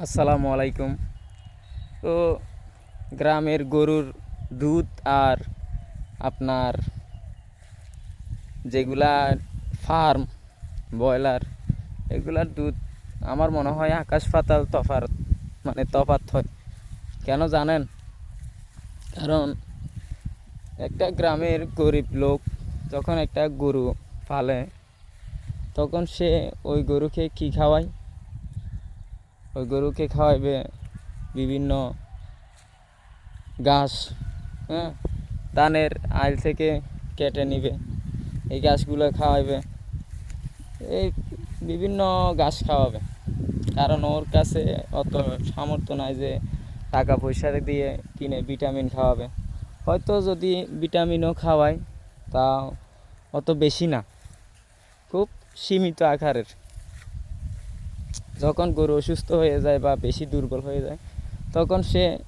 আসসালামু আলাইকুম। তো গ্রামের গরুর দুধ আর আপনার যেগুলা ফার্ম, ব্রয়লার, এগুলার দুধ আমার মনে হয় আকাশ পাতাল তফার মানে তফাত হয়। কেন জানেন? কারণ একটা গ্রামের গরিব লোক যখন একটা গরু পালে, তখন সে ওই গরুকে কী খাওয়ায়? ওই গরুকে খাওয়াইবে বিভিন্ন ঘাস হ্যাঁ? ধানের আইল থেকে কেটে নিবে। এই ঘাসগুলো খাওয়াইবে। এই বিভিন্ন ঘাস খাওয়াবে। কারণ ওর কাছে অত সামর্থ্য নাই যে টাকা পয়সা দিয়ে কিনে ভিটামিন খাওয়াবে। হয়তো যদি ভিটামিনও খাওয়ায় তা অত বেশি না। খুব সীমিত আকারের। যখন গরু অসুস্থ হয়ে যায় বা বেশি দুর্বল হয়ে যায়, তখন সে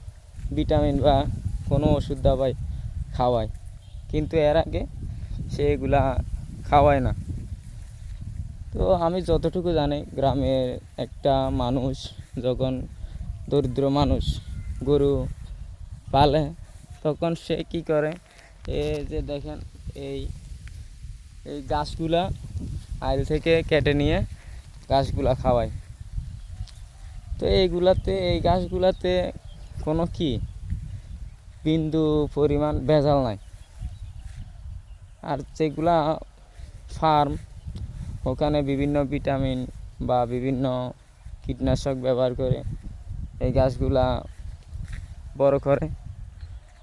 ভিটামিন বা কোনো ওষুধ দাবাই খাওয়ায়। কিন্তু এর আগে সে এগুলা খাওয়ায় না। তো আমি যতটুকু জানি, গ্রামের একটা মানুষ, যখন দরিদ্র মানুষ গরু পালে, তখন সে কি করে? এ যে দেখেন, এই এই গাছগুলা আইল থেকে কেটে নিয়ে গাছগুলা খাওয়ায়। তো এইগুলাতে, এই গাছগুলাতে কোনো কি বিন্দু পরিমাণ ভেজাল নাই। আর যেগুলা ফার্ম ওখানে বিভিন্ন ভিটামিন বা বিভিন্ন কীটনাশক ব্যবহার করে এই গাছগুলা বড় করে।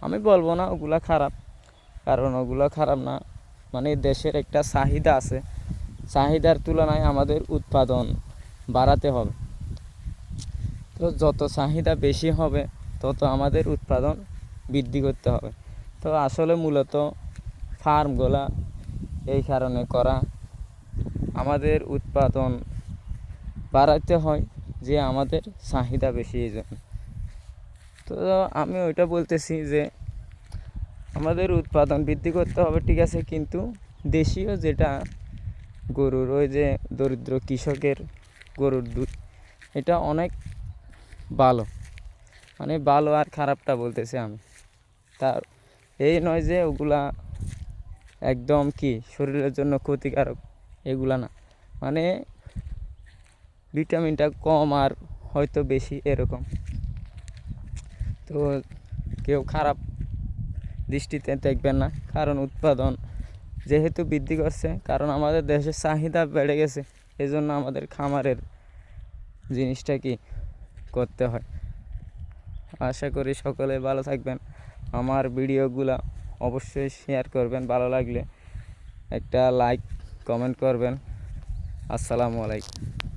আমি বলব না ওগুলা খারাপ, কারণ ওগুলো খারাপ না। মানে দেশের একটা চাহিদা আছে। চাহিদার তুলনায় আমাদের উৎপাদন বাড়াতে হবে। তো যত চাহিদা বেশি হবে, তত আমাদের উৎপাদন বৃদ্ধি করতে হবে। তো আসলে মূলত ফার্মগুলা এই কারণে করা আমাদের উৎপাদন বাড়াতে হয় যে আমাদের চাহিদা বেশি এই জন্য। তো আমি ওইটা বলতেছি যে আমাদের উৎপাদন বৃদ্ধি করতে হবে, ঠিক আছে, কিন্তু দেশীয় যেটা গরুর ওই যে দরিদ্র কৃষকের গরুর দুধ, এটা অনেক ভালো মানে ভালো আর খারাপটা বলতেছি আমি। তার এই নয় যে ওগুলা একদম কি শরীরের জন্য ক্ষতিকারক, এগুলা না। মানে ভিটামিনটা কম আর হয়তো বেশি এরকম। তো কেউ খারাপ দৃষ্টিতে দেখবেন না। কারণ উৎপাদন যেহেতু বৃদ্ধি করছে, কারণ আমাদের দেশের চাহিদা বেড়ে গেছে। এজন্য আমাদের খামারের জিনিসটা কি করতে হয়। আশা করি সকলে ভালো থাকবেন। আমার ভিডিওগুলো অবশ্যই শেয়ার করবেন। ভালো লাগলে একটা লাইক কমেন্ট করবেন। আসসালামু আলাইকুম।